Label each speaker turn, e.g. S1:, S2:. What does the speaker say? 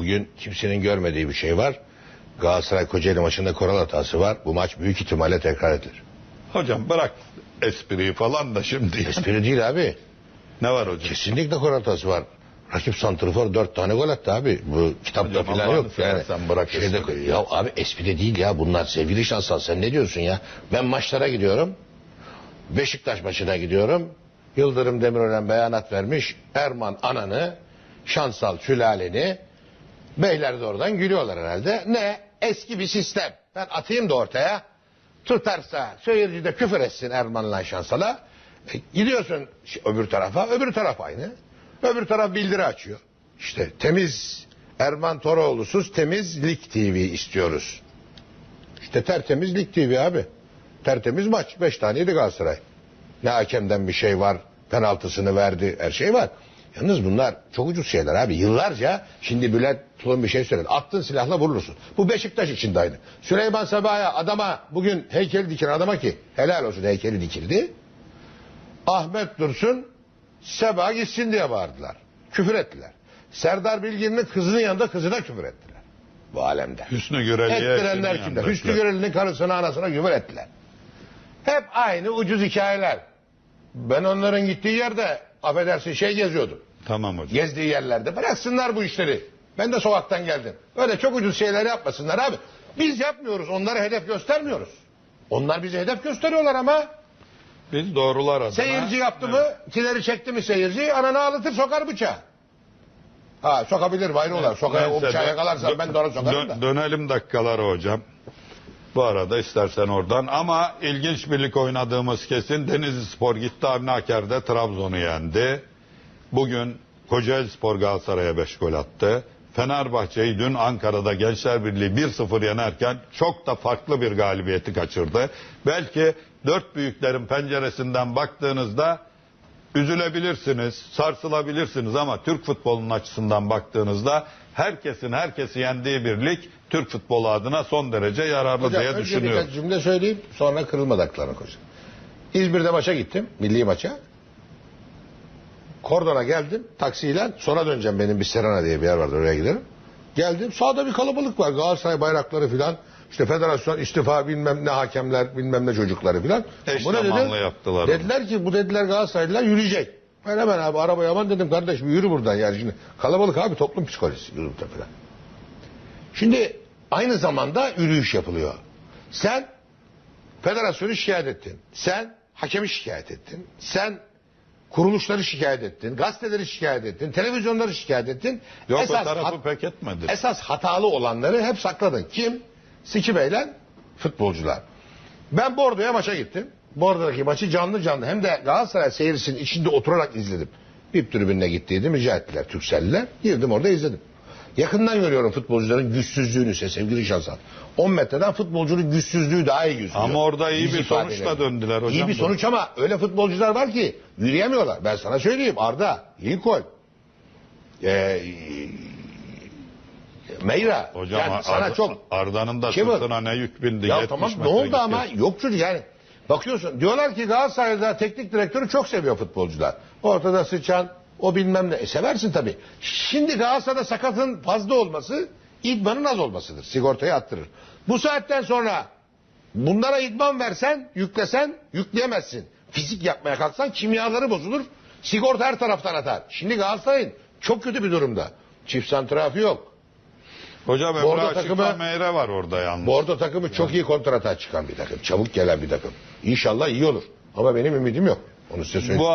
S1: bugün kimsenin görmediği bir şey var. Galatasaray Kocaeli maçında koral hatası var. Bu maç büyük ihtimalle tekrar edilir.
S2: Hocam bırak espriyi falan da şimdi.
S1: Espri değil abi.
S2: ne var hocam?
S1: Kesinlikle koral hatası var. Rakip santrfor dört tane gol attı abi. Bu kitapta
S2: Hocam,
S1: falan yok. Yani
S2: seversen bırak
S1: şeyde,
S2: espriyi
S1: ya abi espri de değil ya bunlar sevgili şansal sen ne diyorsun ya? Ben maçlara gidiyorum. Beşiktaş maçına gidiyorum. Yıldırım Demirören beyanat vermiş. Erman ananı, şansal sülaleni. Beyler de oradan gülüyorlar herhalde. Ne? Eski bir sistem. Ben atayım da ortaya. Tutarsa seyirci de küfür etsin Erman'la şansala. E, gidiyorsun öbür tarafa. Öbür taraf aynı. Öbür taraf bildiri açıyor. İşte temiz Erman Toroğlu'suz temiz Lig TV istiyoruz. İşte tertemiz Lig TV abi. Tertemiz maç. Beş taneydi Galatasaray. Ne hakemden bir şey var. Penaltısını verdi. Her şey var. Yalnız bunlar çok ucuz şeyler abi. Yıllarca şimdi Bülent Tulun bir şey söyledi. Attın silahla vurursun. Bu Beşiktaş için de aynı. Süleyman Sabah'a adama bugün heykeli diken adama ki helal olsun heykeli dikildi. Ahmet Dursun Seba gitsin diye bağırdılar. Küfür ettiler. Serdar Bilgin'in kızının yanında kızına küfür ettiler. Bu alemde.
S2: Hüsnü Göreli'ye
S1: Ettirenler kimler? Hüsnü Göreli'nin karısına anasına küfür ettiler. Hep aynı ucuz hikayeler. Ben onların gittiği yerde affedersin şey geziyordum.
S2: Tamam hocam.
S1: Gezdiği yerlerde bıraksınlar bu işleri. Ben de sokaktan geldim. Öyle çok ucuz şeyler yapmasınlar abi. Biz yapmıyoruz. Onlara hedef göstermiyoruz. Onlar bize hedef gösteriyorlar ama
S2: Biz doğrular adına.
S1: seyirci yaptı mı, kileri çekti mi seyirci, ananı ağlatır sokar bıçağı. Ha sokabilir bayrolar. Sokaya o bıçağı yakalarsan ben de onu sokarım da.
S2: Dönelim dakikalara hocam. Bu arada istersen oradan ama ilginç birlik oynadığımız kesin Denizli Spor gitti Avni Aker'de Trabzon'u yendi. Bugün Kocaeli Spor Galatasaray'a 5 gol attı. Fenerbahçe'yi dün Ankara'da Gençler Birliği 1-0 yenerken çok da farklı bir galibiyeti kaçırdı. Belki dört büyüklerin penceresinden baktığınızda üzülebilirsiniz, sarsılabilirsiniz ama Türk futbolunun açısından baktığınızda herkesin herkesi yendiği bir lig Türk futbolu adına son derece yararlı
S1: Hocam
S2: diye
S1: önce
S2: düşünüyorum.
S1: birkaç cümle söyleyeyim sonra kırılmadaklarına koşayım. İzmir'de maça gittim. Milli maça. Kordona geldim taksiyle. Sonra döneceğim benim bir Serena diye bir yer vardı oraya giderim. Geldim sağda bir kalabalık var. Galatasaray bayrakları filan. İşte federasyon istifa bilmem ne hakemler bilmem ne çocukları filan. Bu ne
S2: zamanlı yaptılar onu.
S1: Dediler ki bu dediler Galatasaraylılar yürüyecek. Ben hemen abi arabaya aman dedim kardeşim yürü buradan yani şimdi. Kalabalık abi toplum psikolojisi yürüyüp de filan. Şimdi aynı zamanda yürüyüş yapılıyor. Sen federasyonu şikayet ettin. Sen hakemi şikayet ettin. Sen kuruluşları şikayet ettin. Gazeteleri şikayet ettin. Televizyonları şikayet ettin.
S2: Yok o tarafı pek etmedi.
S1: esas hatalı olanları hep sakladın. Kim? Siki Bey'le futbolcular. Ben Bordo'ya maça gittim. Bordo'daki maçı canlı canlı hem de Galatasaray seyircisinin içinde oturarak izledim. VIP tribününe gittiydim rica ettiler Türkcelliler. Girdim orada izledim. Yakından görüyorum futbolcuların güçsüzlüğünü size sevgili şansal. 10 metreden futbolcunun güçsüzlüğü daha iyi gözüküyor.
S2: Ama orada iyi
S1: Yüz
S2: bir sonuçla döndüler hocam.
S1: İyi bir sonuç ama öyle futbolcular var ki yürüyemiyorlar. Ben sana söyleyeyim Arda, Lincoln, ee, Meyra.
S2: Hocam
S1: yani
S2: Ar-
S1: sana çok
S2: Arda'nın da
S1: o?
S2: sırtına ne yük bindi.
S1: ya
S2: 70
S1: tamam ne oldu
S2: gitti.
S1: ama yok çocuk yani. Bakıyorsun diyorlar ki Galatasaray'da teknik direktörü çok seviyor futbolcular. Ortada sıçan o bilmem ne. E, seversin tabii. Şimdi Galatasaray'da sakatın fazla olması idmanın az olmasıdır. Sigortayı attırır. Bu saatten sonra bunlara idman versen yüklesen yükleyemezsin. Fizik yapmaya kalksan kimyaları bozulur. Sigorta her taraftan atar. Şimdi Galatasaray'ın çok kötü bir durumda. Çift santrafı yok.
S2: Hocam
S1: Bordo
S2: Aşık'la
S1: takımı-
S2: Meyre var orada yalnız.
S1: Bordo takımı çok iyi kontrata çıkan bir takım. Çabuk gelen bir takım. İnşallah iyi olur. Ama benim ümidim yok. Onu size söyleyeyim.
S2: Bu